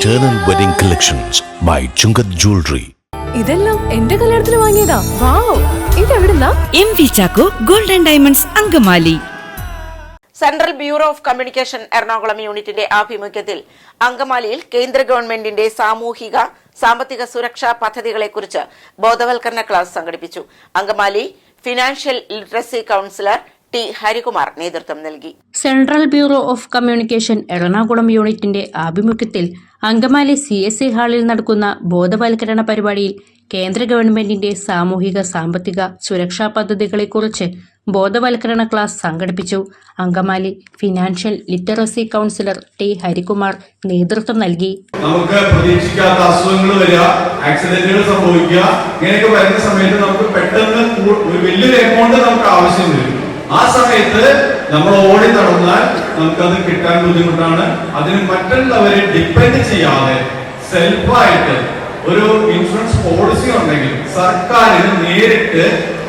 Eternal Wedding Collections by Chungath Jewelry. ഇതെല്ലാം എന്റെ കല്യാണത്തിന് വാങ്ങിയതാ. Wow ഇതെവിടുന്നാ? M V Chacko golden diamonds Angamaly. Central bureau of communication Ernakulam യൂണിറ്റിന്റെ ആഭിമുഖ്യത്തിൽ അങ്കമാലിയിൽ കേന്ദ്ര ഗവൺമെന്റിന്റെ സാമൂഹിക സാമ്പത്തിക സുരക്ഷാ പദ്ധതികളെക്കുറിച്ച് ബോധവൽക്കരണ ക്ലാസ് സംഘടിപ്പിച്ചു. Angamaly financial literacy counsellor T Harikumar നേതൃത്വം നൽകി. Central bureau of communication Ernakulam യൂണിറ്റിന്റെ ആഭിമുഖ്യത്തിൽ അങ്കമാലി സി എസ് സി ഹാളിൽ നടക്കുന്ന ബോധവൽക്കരണ പരിപാടിയിൽ കേന്ദ്ര ഗവൺമെന്റിന്റെ സാമൂഹിക സാമ്പത്തിക സുരക്ഷാ പദ്ധതികളെക്കുറിച്ച് ബോധവൽക്കരണ ക്ലാസ് സംഘടിപ്പിച്ചു. Angamaly financial literacy counsellor T Harikumar നേതൃത്വം നൽകി. നമുക്ക് പ്രതീക്ഷിക്കാത്ത അസുഖങ്ങൾ വരിക ആക്സിഡന്റുകൾ സംഭവിക്കുക ഇങ്ങനെയൊക്കെ വരുന്ന സമയത്ത് നമുക്ക് പെട്ടെന്ന് ഒരു വലിയൊരു എമൗണ്ട് നമുക്ക് ആവശ്യം വരും. ആ സമയത്ത് നമ്മൾ ഓടി നടന്നാൽ നമുക്കത് കിട്ടാൻ ബുദ്ധിമുട്ടാണ്. അതിന് മറ്റുള്ളവരെ ഡിപ്പെൻഡ് ചെയ്യാതെ സെൽഫായിട്ട് ഒരു ഇൻഷുറൻസ് പോളിസി ഉണ്ടെങ്കിൽ സർക്കാരിന് നേരിട്ട്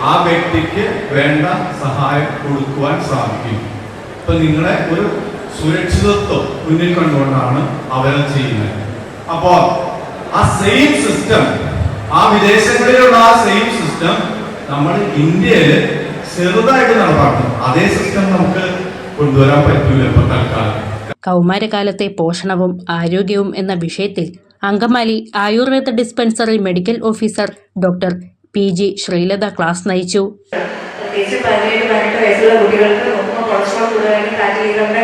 ആ വ്യക്തിക്ക് വേണ്ട സഹായം കൊടുക്കുവാൻ സാധിക്കും. ഇപ്പൊ നിങ്ങളെ ഒരു സുരക്ഷിതത്വം മുന്നിൽ കണ്ടുകൊണ്ടാണ് അവരത് ചെയ്യുന്നത്. അപ്പോ ആ സെയിം സിസ്റ്റം ആ വിദേശങ്ങളിലുള്ള ആ സെയിം സിസ്റ്റം നമ്മൾ ഇന്ത്യയിൽ ചെറുതായിട്ട് നടപ്പാക്കണം. അതേ സിസ്റ്റം നമുക്ക് കൊണ്ടുവരാൻ പറ്റൂല ഇപ്പൊ തൽക്കാലം. കൗമാരകാലത്തെ പോഷണവും ആരോഗ്യവും എന്ന വിഷയത്തിൽ Angamaly Ayurveda dispensary medical officer doctor P G Sreelatha class നയിച്ചു. പ്രത്യേകിച്ച് പതിനേഴ് പതിനെട്ട് വയസ്സുള്ള കുട്ടികൾക്ക് നോക്കുമ്പോൾ കൊളസ്ട്രോൾ കൂടുതലാണെങ്കിൽ ഫാറ്റ് ലിവറിന്റെ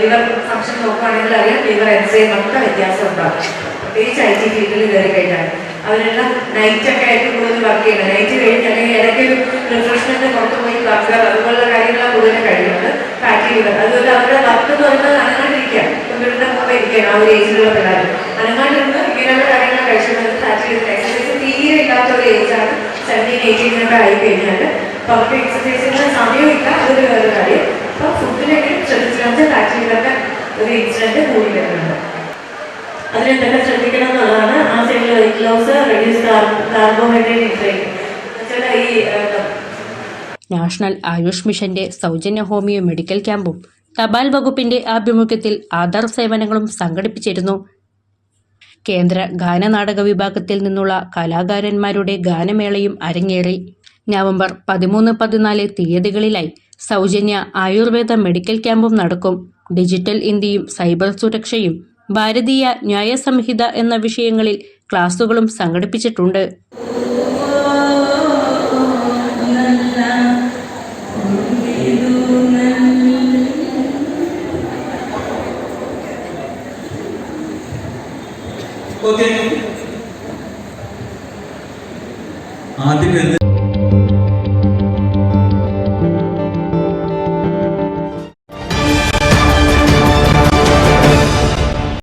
ലിവർ ഫംഗ്ഷൻ നോക്കുകയാണെങ്കിൽ അതിൽ ലിവർ എൻസൈം ഒക്കെ വ്യത്യാസം ഉണ്ടാകും. പ്രത്യേകിച്ച് ഐ ടി ഫീൽഡിൽ കയറി കഴിഞ്ഞാൽ അവരെല്ലാം നൈറ്റ് ഒക്കെ ആയിരിക്കും കൂടുതൽ വർക്ക് ചെയ്യുന്നത്. നൈറ്റ് കഴിഞ്ഞ് അല്ലെങ്കിൽ ഇടയ്ക്ക് ഒരു റിഫ്രഷ്മെന്റ് പുറത്ത് പോയി ബർഗർ അതുപോലുള്ള കാര്യങ്ങളാണ് കൂടുതൽ കഴിയുന്നത്. പാക്ക് ചെയ്യുന്നത്. അതുപോലെ അവരുടെ വർക്ക് എന്ന് പറയുന്നത് അനങ്ങാണ്ടിരിക്കുക കമ്പ്യൂട്ടറിന്റെ മുമ്പ് ഇരിക്കുകയാണ്. ആ ഒരു ഏജിലുള്ള പിള്ളേർ അനങ്ങാണ്ടിരുന്ന് ഇങ്ങനെയുള്ള കാര്യങ്ങൾ കഴിക്കുന്നത് പാക്ക് ചെയ്ത് എക്സസൈസ് തീരെ ഇല്ലാത്ത ഒരു ഏജാണ് സെവന്റീൻ എയ്റ്റീനൊക്കെ ആയി കഴിഞ്ഞാൽ അപ്പോൾ അവർക്ക് എക്സസൈസിന് സമയമില്ല അതൊരു വേറെ കാര്യം. അപ്പോൾ ഫുഡിലെങ്കിലും ശ്രദ്ധിച്ചാൽ പാക്ക് ചെയ്തൊക്കെ ഒരു ഇൻസിഡന്റ് കൂടി വരുന്നുണ്ട് അതിനെന്തൊക്കെ ശ്രദ്ധിക്കണം എന്നുള്ളതാണ് ആ സൈഡിൽ വെയിറ്റ് ലോസ് കാർബോഹൈഡ്രേറ്റ് ഈ നാഷണൽ ആയുഷ് മിഷന്റെ സൗജന്യ ഹോമിയോ മെഡിക്കൽ ക്യാമ്പും തപാൽ വകുപ്പിന്റെ ആഭിമുഖ്യത്തിൽ ആധാർ സേവനങ്ങളും സംഘടിപ്പിച്ചിരുന്നു. കേന്ദ്ര ഗാനനാടക വിഭാഗത്തിൽ നിന്നുള്ള കലാകാരന്മാരുടെ ഗാനമേളയും അരങ്ങേറി. നവംബർ പതിമൂന്ന് പതിനാല് തീയതികളിലായി സൗജന്യ ആയുർവേദ മെഡിക്കൽ ക്യാമ്പും നടക്കും. ഡിജിറ്റൽ ഇന്ത്യയും സൈബർ സുരക്ഷയും ഭാരതീയ ന്യായ സംഹിത എന്ന വിഷയങ്ങളിൽ ക്ലാസുകളും സംഘടിപ്പിച്ചിട്ടുണ്ട്. ആദ്യം എന്ത്